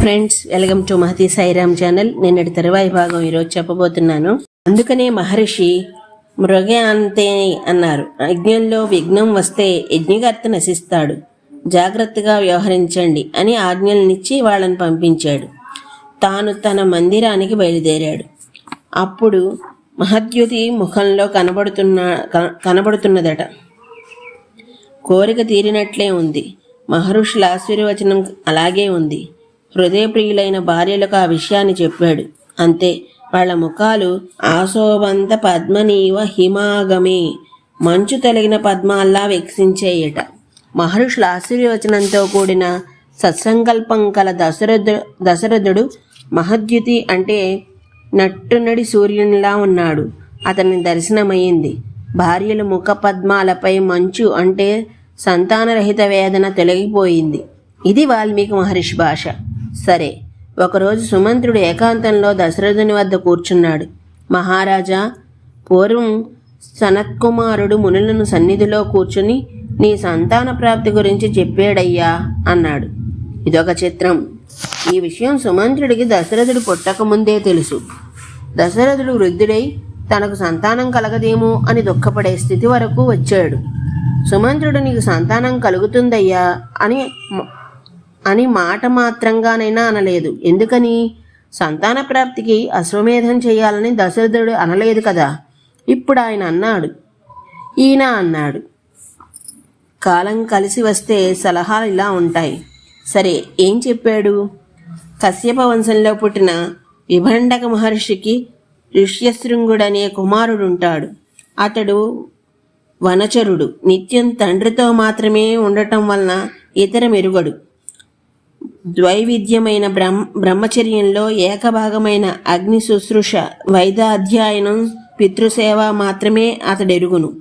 Friends welcome to Mahathi Sairam channel. నిన్నటి తరువాయి భాగం ఈరోజు చెప్పబోతున్నాను. అందుకనే మహర్షి మృగయాంతే అంతే అన్నారు. యజ్ఞంలో విఘ్నం వస్తే యజ్ఞకర్త నశిస్తాడు. జాగ్రత్తగా వ్యవహరించండి అని ఆజ్ఞలనిచ్చి వాళ్ళని పంపించాడు. తాను తన మందిరానికి బయలుదేరాడు. అప్పుడు మహద్యుతి ముఖంలో కనబడుతున్న కనబడుతున్నదట. కోరిక తీరినట్లే ఉంది. మహర్షుల ఆశీర్వచనం అలాగే ఉంది. హృదయప్రియులైన భార్యలకు ఆ విషయాన్ని చెప్పాడు. అంతే వాళ్ళ ముఖాలు ఆశోబంత పద్మనీవ హిమాగమే. మంచు తొలగిన పద్మాల్లా వికసించేయట. మహర్షుల ఆశీర్వచనంతో కూడిన సత్సంకల్పం కల దశరథు దశరథుడు మహద్యుతి అంటే నట్టునడి సూర్యునిలా ఉన్నాడు. అతని దర్శనమయ్యింది. భార్యల ముఖ పద్మాలపై మంచు అంటే సంతానరహిత వేదన తొలగిపోయింది. ఇది వాల్మీకి మహర్షి భాష. సరే. ఒకరోజు సుమంత్రుడు ఏకాంతంలో దశరథుని వద్ద కూర్చున్నాడు. మహారాజా పూర్వం సనత్కుమారుడు మునులను సన్నిధిలో కూర్చుని నీ సంతాన ప్రాప్తి గురించి చెప్పాడయ్యా అన్నాడు. ఇదొక చిత్రం. ఈ విషయం సుమంత్రుడికి దశరథుడు పుట్టకముందే తెలుసు. దశరథుడు వృద్ధుడై తనకు సంతానం కలగదేమో అని దుఃఖపడే స్థితి వరకు వచ్చాడు. సుమంత్రుడు నీకు సంతానం కలుగుతుందయ్యా అని అని మాట మాత్రంగానైనా అనలేదు. ఎందుకని? సంతాన ప్రాప్తికి అశ్వమేధం చేయాలని దశరథుడు అనలేదు కదా? ఇప్పుడు ఆయన అన్నాడు. ఈయన అన్నాడు. కాలం కలిసి వస్తే సలహాలు ఇలా ఉంటాయి. సరే ఏం చెప్పాడు? కశ్యప వంశంలో పుట్టిన విభండక మహర్షికి ఋష్యశృంగుడనే కుమారుడుంటాడు. అతడు వనచరుడు. నిత్యం తండ్రితో మాత్రమే ఉండటం వలన ఇతర మెరుగడు. ద్వైవిధ్యమైన బ్రహ్మ బ్రహ్మచర్యంలో ఏకభాగమైన అగ్ని శుశ్రూష వైదాధ్యాయనం పితృసేవ మాత్రమే అతడెరుగును.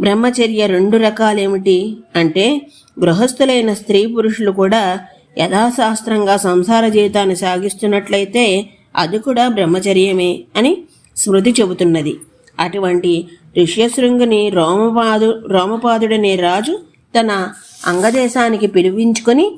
బ్రహ్మచర్య రెండు రకాలేమిటి అంటే గృహస్థులైన స్త్రీ పురుషులు కూడా యథాశాస్త్రంగా సంసార జీవితాన్ని సాగిస్తున్నట్లయితే అది కూడా బ్రహ్మచర్యమే అని స్మృతి చెబుతున్నది. అటువంటి ఋష్యశృంగుని రోమపాదు రోమపాదుడనే రాజు తన అంగదేశానికి పిలిపించుకొని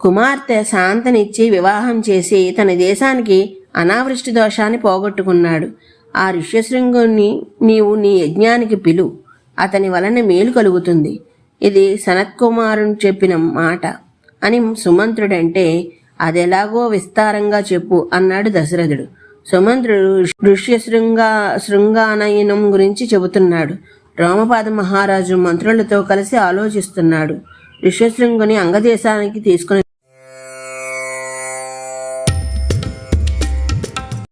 కుమార్తె శాంతనిచ్చి వివాహం చేసి తన దేశానికి అనావృష్టి దోషాన్ని పోగొట్టుకున్నాడు. ఆ ఋష్యశృంగుని నీవు నీ యజ్ఞానికి పిలు. అతని వలన మేలు కలుగుతుంది. ఇది సనత్కుమారుని చెప్పిన మాట. అని సుమంత్రుడంటే అదెలాగో విస్తారంగా చెప్పు అన్నాడు దశరథుడు. సుమంత్రుడు ఋష్యశృంగా శృంగానయనం గురించి చెబుతున్నాడు. రామపాద మహారాజు మంత్రులతో కలిసి ఆలోచిస్తున్నాడు. ఋష్యశృంగుని అంగదేశానికి తీసుకుని